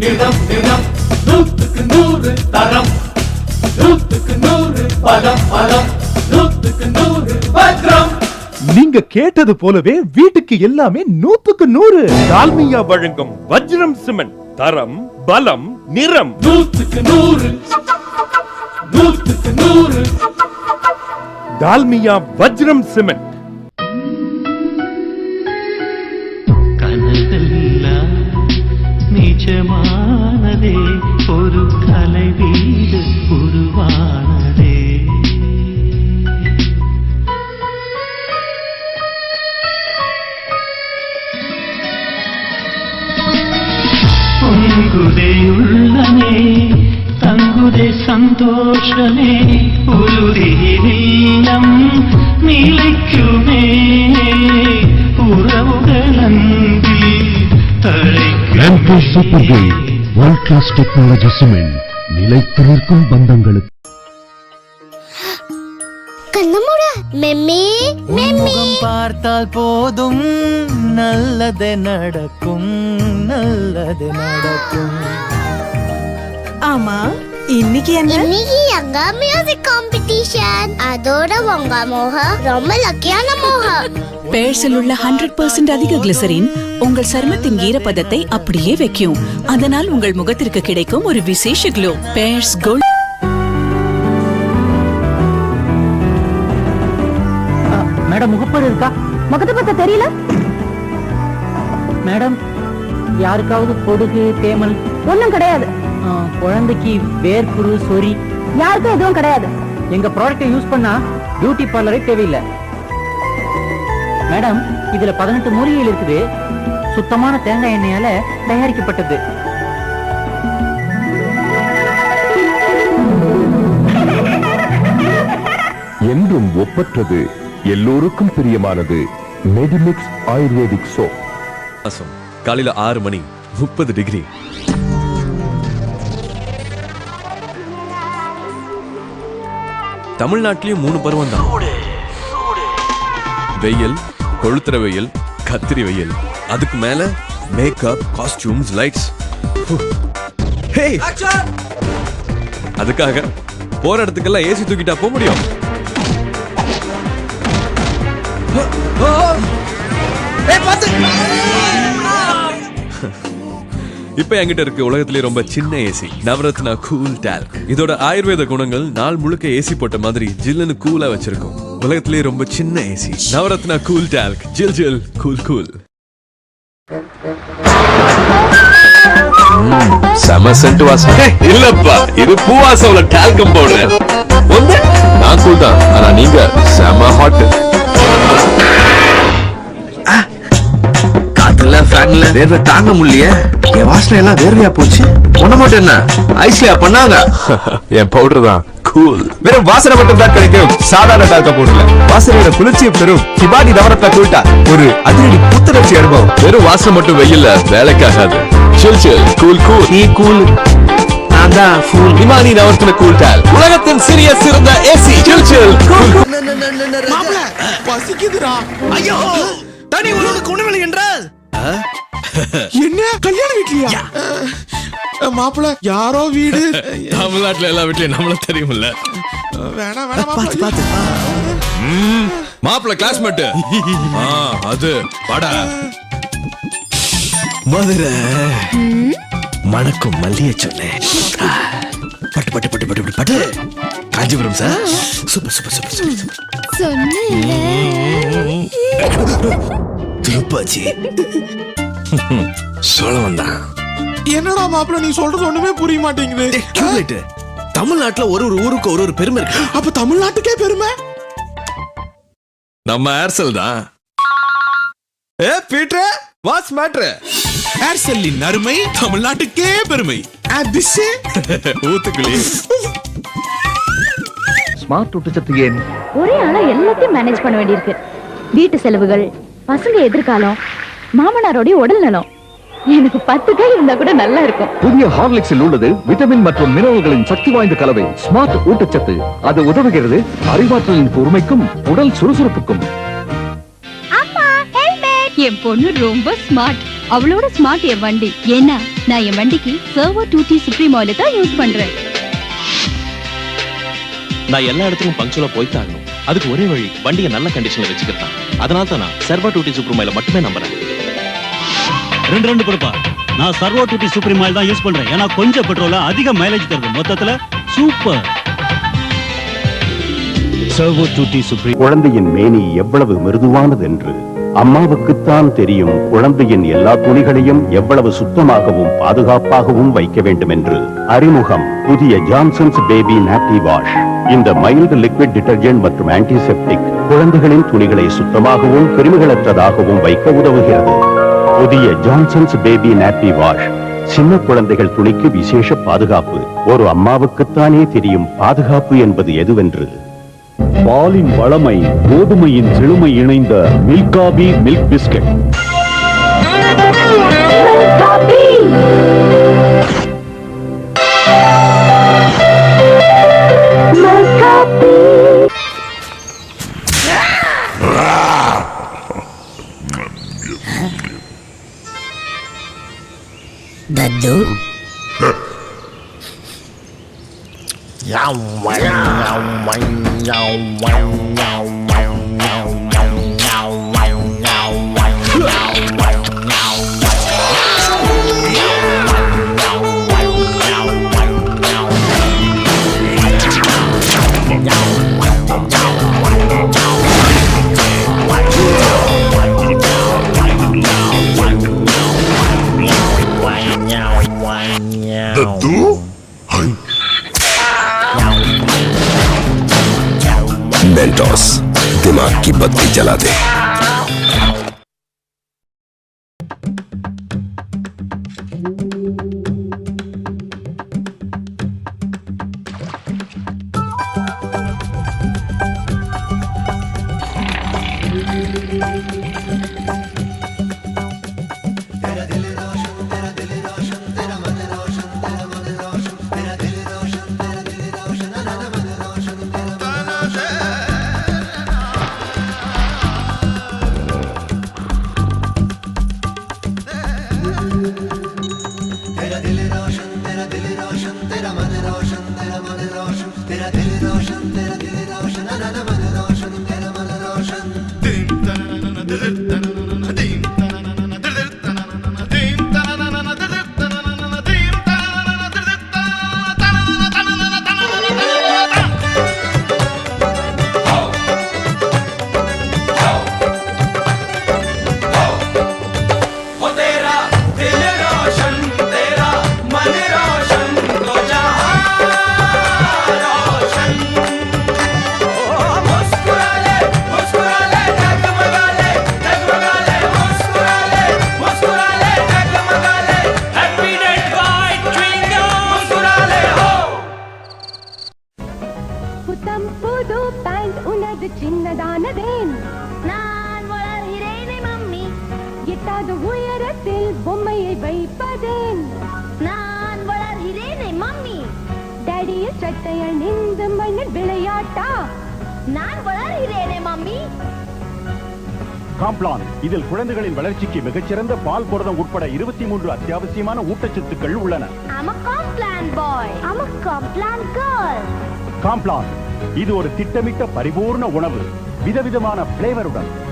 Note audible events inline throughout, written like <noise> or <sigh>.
நிறம் நிறம் நூத்துக்கு நூறு தரம். நூத்துக்கு நூறு பலம் பலம் நூத்துக்கு நூறு பத்திரம் நீங்க கேட்டது போலவே வீட்டுக்கு எல்லாமே நூத்துக்கு நூறு. டால்மியா வழங்கும் வஜ்ரம் சிமெண்ட். தரம் பலம் நிறம். நூத்துக்கு நூறு. நூத்துக்கு நூறு. டால்மியா வஜ்ரம் சிமெண்ட். லாம்போ super தழைக்குமே. Great world class technology cement நிலைத்து நிற்கும் பந்தங்களுக்கு. முகம் பார்த்தால் போதும் நல்லது நடக்கும் நல்லது நடக்கும். ஆமா. இன்னைக்கு என்ன? இன்னைக்கு எங்க மியூசிக் காம்படிஷன் அதோட உங்க மோகம் ரொம்ப லக்கியான மோகம். பேர்ஸில் உள்ள ஹண்ட்ரட் பர்சன்ட் அதிக கிளிசரின் உங்கள் சருமத்தின் ஈரப்பதத்தை அப்படியே வைக்கும். அதனால் உங்கள் முகத்திற்கு கிடைக்கும் ஒரு விசேஷ க்ளோ பேர்ஸ் கோல்ட் மேடம் முகப்பரு இருக்கா? முகத்தை பார்த்தா தெரியல. மேடம் யாருக்காவது பொடுகு தேமல். ஒண்ணும் கிடையாது. குழந்தைக்கு வேர்க்குரு சொறி. யாருக்கும் எதுவும் கிடையாது. எங்க ப்ராடக்ட்டை யூஸ் பண்ணா பியூட்டி பார்லரே தேவையில்லை. மேடம் இதுல பதினெட்டு மூலிகைகள் இருக்குது. சுத்தமான தேங்காய் எண்ணெயால தயாரிக்கப்பட்டது. என்றும் ஒப்பற்றது எல்லோருக்கும் பிரியமானது மெடிமிக்ஸ் ஆயுர்வேதிக் சோப் காலையில ஆறு மணி முப்பது டிகிரி. தமிழ்நாட்டிலயும் மூணு பருவம் தான். வெயில் கொளுத்துற வெயில் கத்திரி வெயில். அதுக்கு மேல மேக்கப் காஸ்டியூம்ஸ் லைட்ஸ் அதுக்காக போற இடத்துக்கெல்லாம் ஏசி தூக்கிட்டா போக முடியும். இப்ப என்கிட்ட இருக்கு உலகத்திலே ரொம்ப சின்ன ஏசி நவரத்னா கூல் டால்க் இதோட ஆயுர்வேத குணங்கள் நாள் முழுக்க ஏசி போட்ட மாதிரி ஜில்லுன்னு கூலா வச்சிருக்கும். உலகத்திலே ரொம்ப சின்ன ஏசி நவரத்னா கூல் டால்க் ஜில் ஜில் கூல் கூல் செம சென்ட் வாசம். இல்லப்பா. இது பூவாசம்ல டால்கம் பவுடர் நான் கூல் தான். ஆனா நீங்க செம ஹாட் ஃபேன்ல வேர்வை தாங்க முடியலையே. என் வாசனை எல்லாம் வேர்வையா போச்சு. ஒண்ணு மட்டும் என்ன? ஐஸ்லயா பண்ணாங்க? <laughs> என் பவுடர் தான். கூல் வெறும் வாசனை மட்டும் தான் கிடைக்கும். சாதாரண டால்க பவுடர்ல வாசனையோட குளிர்ச்சியை பெறும். சிபாடி நவரத்னா கூல்டா ஒரு அதிரடி புத்துணர்ச்சி அனுபவம். வெறும் வாசனை மட்டும் வெயில்ல வேலைக்காகாது. சில் சில் கூல் கூல் நீ கூல் நான் தான் ஃபூல் விமானி நவரத்ன கூல் டால் உலகத்தின் சிறிய சிறந்த ஏசி சில் சில் கூல் பசிக்குதுடா. ஐயோ. தனி ஒருவனுக்கு உணவில்லை என்றால்? என்ன? கல்யாண வீட்லயா? மாப்பிள யாரோ வீடு? தமிழ்நாட்டுல எல்லா வீட்லயும் நம்மள தெரியும்ல. வேணாம் வேணாம் பாத்து பாத்து. மாப்பிள்ள கிளாஸ்மேட் அது. படா மதுரை. மணக்கும் மல்லிய சொன்னேன். பட்டு பட்டு பட்டு பட்டு பட்டு பட்டு. Kanchipuram sir super super super super. Thiruppachi. சோழவன் தான் என்னடா மாப்பிள நீ சொல்றது ஒண்ணுமே புரிய மாட்டேங்குது. தமிழ்நாட்டுல ஒரு ஒரு ஊருக்கு ஒரு ஒரு பெருமை இருக்கு. அப்ப தமிழ்நாட்டுக்கே பெருமை? நம்ம ஏர்செல் தான். ஏ பீட்டர் வாட்ஸ் மேட்ரு ஏர்செல்லின் அருமை தமிழ்நாட்டுக்கே பெருமை. அதிசே ஊத்துக்குழி. ஸ்மார்ட் ஊட்டச்சத்து ஏன்? ஒரே ஆளா எல்லாத்தையும் மேனேஜ் பண்ண வேண்டியிருக்கு. வீட்டு செலவுகள் பசங்க எதிர்காலம் மாமனாரோடைய உடல் நலம். எனக்கு பத்து கை இருந்தா கூட நல்லா இருக்கும். புதிய ஹார்லிக்ஸில் உள்ளது விட்டமின் மற்றும் மினரல்களின் சக்தி வாய்ந்த கலவை ஸ்மார்ட் ஊட்டச்சத்து. அது உதவுகிறது அறிவாற்றலின் கூர்மைக்கும் உடல் சுறுசுறுப்புக்கும். என் பொண்ணு ரொம்ப ஸ்மார்ட் அவளோட ஸ்மார்ட் என் வண்டி. ஏன்னா நான் என் வண்டிக்கு சர்வோ டூ சுப்ரீம் ஆயில தான் யூஸ் பண்றேன். நான் எல்லா இடத்துக்கும் பங்க்சுவலா போய்தான் ஆகணும். அதுக்கு ஒரே வழி வண்டியை நல்ல கண்டிஷன்ல வச்சுக்கிறேன் அதனால தான் நான் சர்வா டூட்டி சூப்பர் மட்டுமே நம்புறேன். ரெண்டு ரெண்டு கொடுப்பா. நான் சர்வோ டூட்டி சூப்பர் ஆயில் தான் யூஸ் பண்றேன். ஏன்னா கொஞ்சம் பெட்ரோல அதிக மைலேஜ் தருது. மொத்தத்துல சூப்பர் சர்வோ டூட்டி சுப்ரீம் குழந்தையின் மேனி எவ்வளவு மிருதுவானது என்று அம்மாவுக்குத்தான் தெரியும் குழந்தையின் எல்லா துணிகளையும் எவ்வளவு சுத்தமாகவும் பாதுகாப்பாகவும் வைக்க வேண்டும் என்று அறிமுகம் புதிய ஜான்சன்ஸ் பேபி நாப்டி வாஷ் இந்த மைல்டு லிக்விட் டிட்டர்ஜென்ட் மற்றும் ஆன்டிசெப்டிக் குழந்தைகளின் துணிகளை சுத்தமாகவும் கிருமிகளற்றதாகவும் வைக்க உதவுகிறது. புதிய ஜான்சன்ஸ் பேபி நாப்பி வாஷ் சின்ன குழந்தைகள் துணிக்கு விசேஷ பாதுகாப்பு. ஒரு அம்மாவுக்குத்தானே தெரியும் பாதுகாப்பு என்பது எதுவென்று. பாலின் வளமை கோதுமையின் செழுமை இணைந்த மில்காபி மில்க் பிஸ்கட். The dude? मोहब्बत जला दे। எட்டாவது உயரத்தில் பொம்மையை வைப்பதேன். நான் வளர்கிறேனே மம்மி. டேடியில் சட்டை அணிந்து மண்ணில் விளையாட்டா? நான் வளர்கிறேனே மம்மி. காம்ப்ளான். இதில் குழந்தைகளின் வளர்ச்சிக்கு மிகச்சிறந்த பால் புரதம் உட்பட இருபத்தி மூன்று அத்தியாவசியமான ஊட்டச்சத்துக்கள் உள்ளன. காம்ப்ளான் இது ஒரு திட்டமிட்ட பரிபூர்ண உணவு. விதவிதமான பிளேவருடன்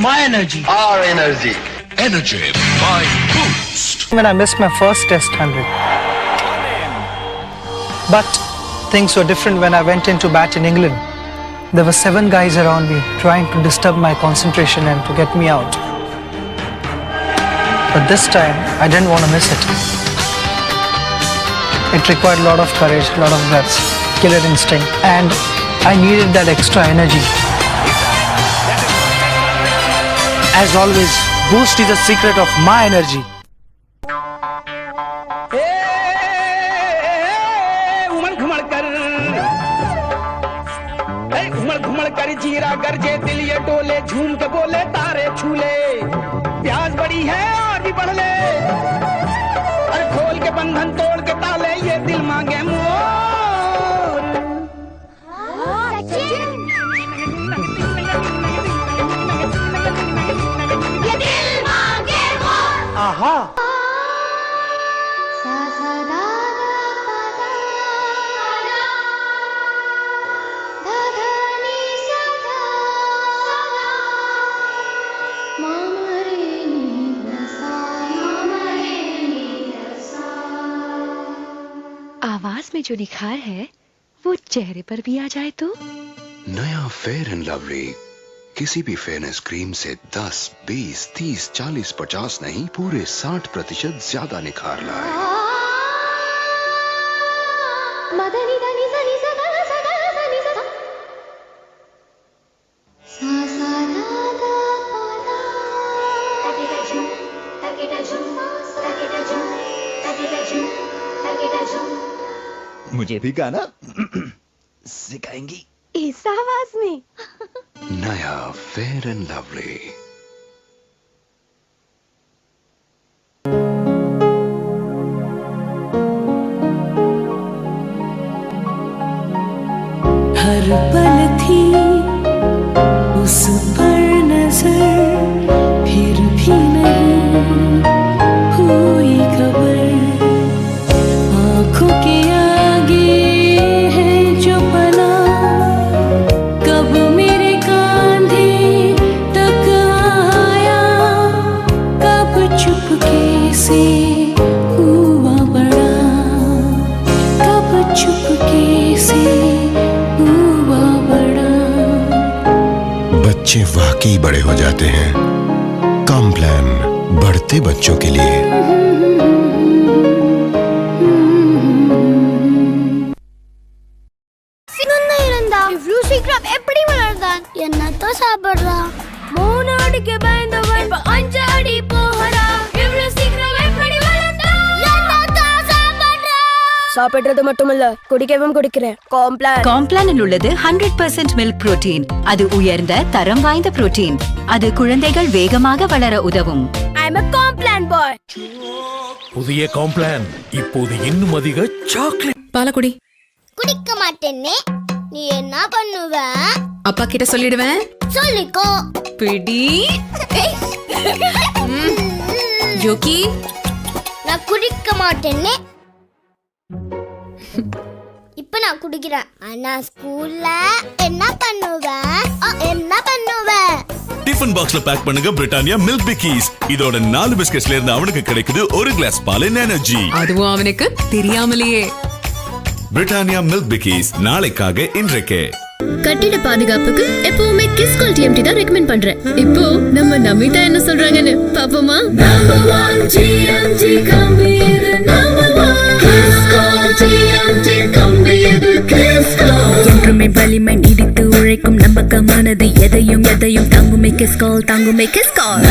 my energy. Our energy. Energy by Boost. When I missed my first test 100. But things were different when I went into bat in England. There were seven guys around me trying to disturb my concentration and to get me out. But this time, I didn't want to miss it. It required a lot of courage, a lot of guts, killer instinct, and I needed that extra energy. As always, boost is the secret of my energy. घुमड़ घुमड़ कर जीरा कर जे दिल ये डोले झूम के बोले तारे छूले आहा आवाज़ में जो निखार है वो चेहरे पर भी आ जाए तो? नया फेयर एंड लवली। किसी भी फेयरनेस क्रीम से 10, 20, 30, 40, 50 नहीं पूरे 60 प्रतिशत ज़्यादा निखार लाए। मुझे भी गाना <clears throat> सिखाएँगी। इस आवाज़ में। Naya Fair and Lovely. बढ़ते बच्चों के लिए சிங்கம்தான் இருந்தா இவ்ளோ சீக்கிரம் எப்படி வளர்ந்தான் என்னத்த சாப்பிடுறா மூணு அடிக்கு பயந்தவன் இப்ப அஞ்சு அடி போகிறா இவ்ளோ சீக்கிரம் எப்படி வளர்ந்தா என்னத்த சாப்பிடுறா சாப்பிடுறது மட்டுமல்ல குடிக்கவும் குடிக்கிறேன் காம்ப்ளான் காம்ப்ளானில் உள்ளது ஹண்ட்ரட் பர்சன்ட் மில்க் புரோட்டீன் அது உயர்ந்த தரம் வாய்ந்த புரோட்டீன் அது குழந்தைகள் வேகமாக வளர உதவும் ஐம் a காம்ப்ளான் பாய் புதிய காம்ப்ளான் இப்போது இன்னும் அதிக சாக்லேட் பாலக்குடி. குடிக்க மாட்டேனே நீ என்ன பண்ணுவ? அப்பா கிட்ட சொல்லிடுவேன். சொல்லிக்கோ. பிடி. யோகி. நான் குடிக்க மாட்டேனே <laughs> இப்ப நான் குடிக்கிறேன். ஆனா ஸ்கூல்ல என்ன பண்ணுவேன் அ, என்ன பண்ணுவேன் டிஃபன் பாக்ஸ்ல பேக் பண்ணுங்க பிரிட்டானியா மில்க் பிக்கீஸ் இதோட நாலு பிஸ்கட்ஸ்ல இருந்து அவனுக்கு கிடைக்குது ஒரு கிளாஸ் பால் எனர்ஜி அதுவும் அவனுக்கு தெரியாமலேயே. பிரிட்டானியா மில்க் பிக்கீஸ் நாளைக்காக இன்றைக்கே. கட்டிட பாதுகாப்புக்கு எப்பவுமே கிஸ் கால் டிஎம்டி தான் ரெக்கமெண்ட் பண்றேன். இப்போ நம்ம நமிதா என்ன சொல்றாங்கன்னு பாப்போமா என்றுமே வலிமை நீடித்து உழைக்கும் நம்பகமானது. எதையும் எதையும் தாங்குமே கிஸ் கால் தாங்குமே கிஸ் கால்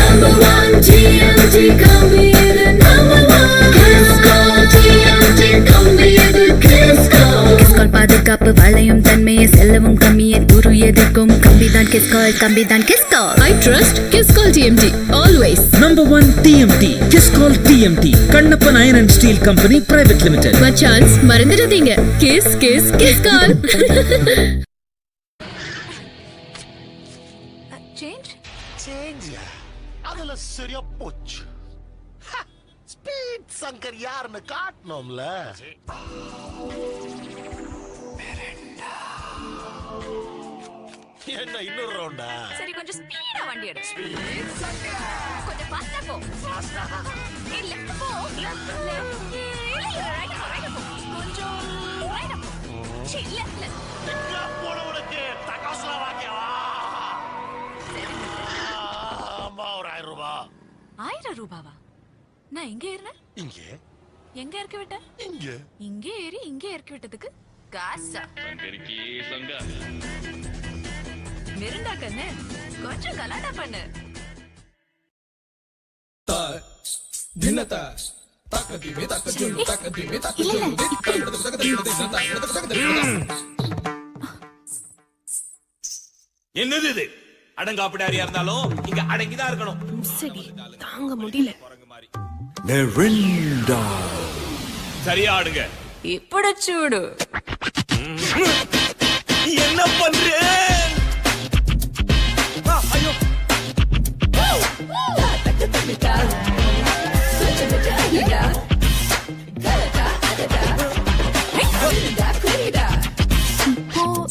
பாதுகாப்பு வளையும் தன்மையை செல்லவும் கம்மியை துரு எதிர்க்கும் கம்பிதான் Kiscol கம்பிதான் Kiscol I trust Kiscol TMT always number one TMT Kiscol TMT Kannappan iron and steel company private limited மச்சான்ஸ் மறந்துடாதீங்க. Kiss kiss Kiscol change change அதுல சரியா போச்சு. ஸ்பீட் சங்கர் யாருன்னு காட்டணும்ல. என்ன இன்னொரு ரவுண்டா? சரி கொஞ்சம் ஸ்பீடா வண்டி எடு கொஞ்சம் ஃபாஸ்டா போ. ஏ லெஃப்ட் போ. லெஃப்ட் இல்ல ரைட் போ ரைட் போ. கொஞ்சம் ரைட் போ. சி லெஃப்ட் லெஃப்ட் போனவனுக்கு தக்காசுல வாங்கியவா? அம்மா ஒரு ஆயிரம் ரூபாய் ஆயிரம் ரூபாவா? நான் எங்க ஏறினேன்? இங்க. எங்க இறக்கி விட்ட இங்க. இங்கே ஏறி இங்கே இறக்கி விட்டதுக்கு காசா. மிருண்டா கண்ணு கொஞ்சம் கலாட்டா பண்ணு என்னது இது அடங்காப்பிடாரியா இருந்தாலும் இங்க அடங்கிதான் இருக்கணும் சரி தாங்க முடியல மெரிண்டா சரியா ஆடுங்க ఇప్పుడు చూడు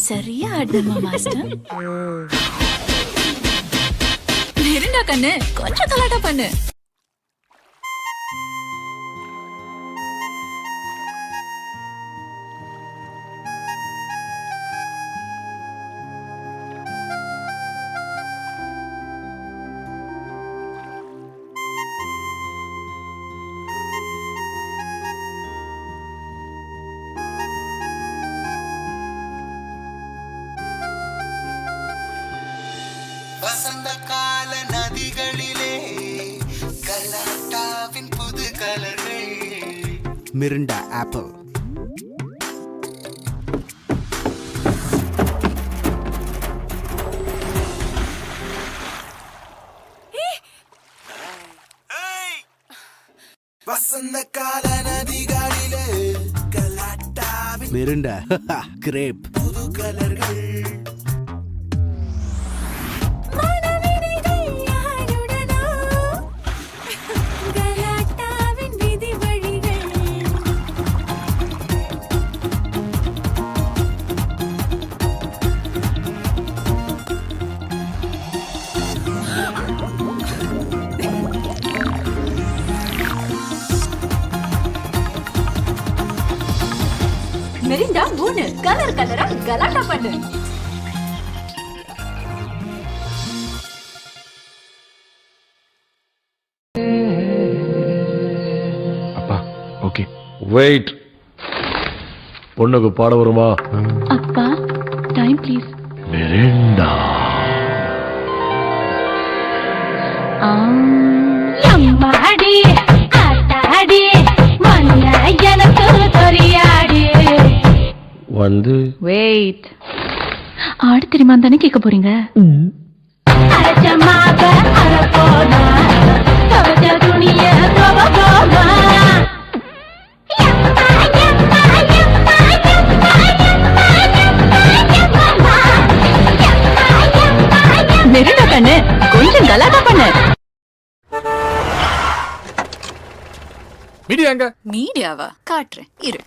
சரியா ஆடுமா மாஸ்டர் இருந்தா கண்ணு கொஞ்சம் கலாட்டா பண்ணு. வசந்த கால நதிகளிலே கலாட்டாவின் புது கலர்கள். Mirinda apple. வசந்த கால நதிகளிலே கலாட்டாவின் மிரிண்டா <laughs> கிரேப். புது கலர்கள். மெரிண்டா மூணு. கலர் கலரா கலாட்டா பண்ணு. அப்பா ஓகே. வெயிட் பொண்ணுக்கு பாட வருமா? அப்பா டைம் ப்ளீஸ் மிரிண்டா. அம்மாடி ஆத்தாடி மண்ண எனக்கு தெரியாடி வந்து வெயிட் ஆடு தெரியுமா தானே கேட்க போறீங்க? மெரிண்டா கண்ணு கொஞ்சம் கலாட்டா பண்ணு. மீடியா எங்க? மீடியாவா? காட்டுறேன் இரு.